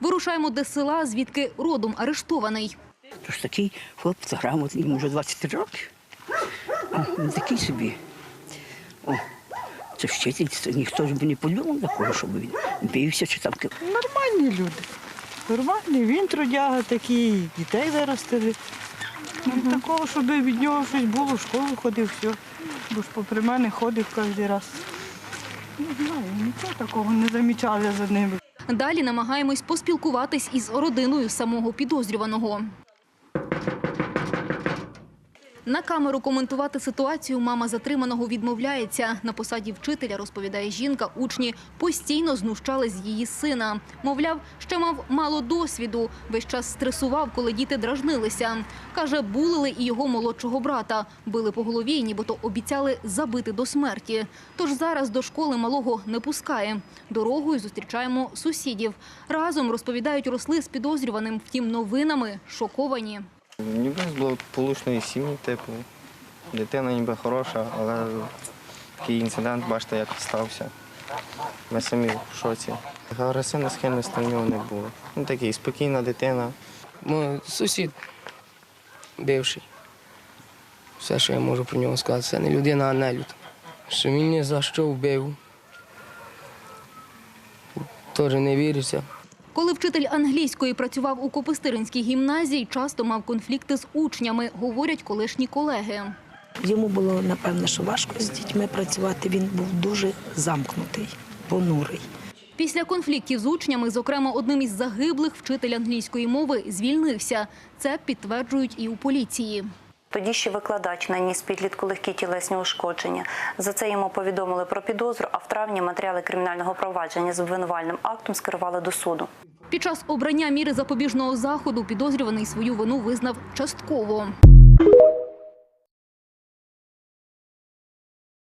Вирушаємо до села, звідки родом арештований. Тож такий хлопець грамотний, йому вже 23 роки. О, Він такий собі. О, це вчитель, це ніхто ж би не подумав такого, щоб він бився чи там. Нормальні люди. Нормальні. Він трудяга такий, дітей виростили. Ну, Такого, щоб від нього щось було, в школу ходив, все. Бо ж попри мене ходив кожен раз. Не знаю, нічого такого не замічали за ними. Далі намагаємось поспілкуватись із родиною самого підозрюваного. На камеру коментувати ситуацію мама затриманого відмовляється. На посаді вчителя, розповідає жінка, учні постійно знущали з її сина. Мовляв, ще мав мало досвіду, весь час стресував, коли діти дражнилися. Каже, булили і його молодшого брата. Били по голові нібито обіцяли забити до смерті. Тож зараз до школи малого не пускає. Дорогою зустрічаємо сусідів. Разом розповідають росли з підозрюваним, втім новинами шоковані. Ніби з благополучної сім'ї, типу. Дитина ніби хороша, але такий інцидент, бачите, як стався. Ми самі в шоці. Агресивної схильності в нього не було. Він такий спокійна дитина. Мой сусід бивший. Все, що я можу про нього сказати, це не людина, а нелюд. Що він ні за що вбив. Теж не віриться. Коли вчитель англійської працював у Копистиринській гімназії, часто мав конфлікти з учнями, говорять колишні колеги. Йому було напевно, що важко з дітьми працювати. Він був дуже замкнутий, понурий. Після конфліктів з учнями, зокрема одним із загиблих, вчитель англійської мови звільнився. Це підтверджують і у поліції. Тоді ще викладач наніс підлітку легкі тілесні ушкодження. За це йому повідомили про підозру, а в травні матеріали кримінального провадження з обвинувальним актом скерували до суду. Під час обрання міри запобіжного заходу підозрюваний свою вину визнав частково.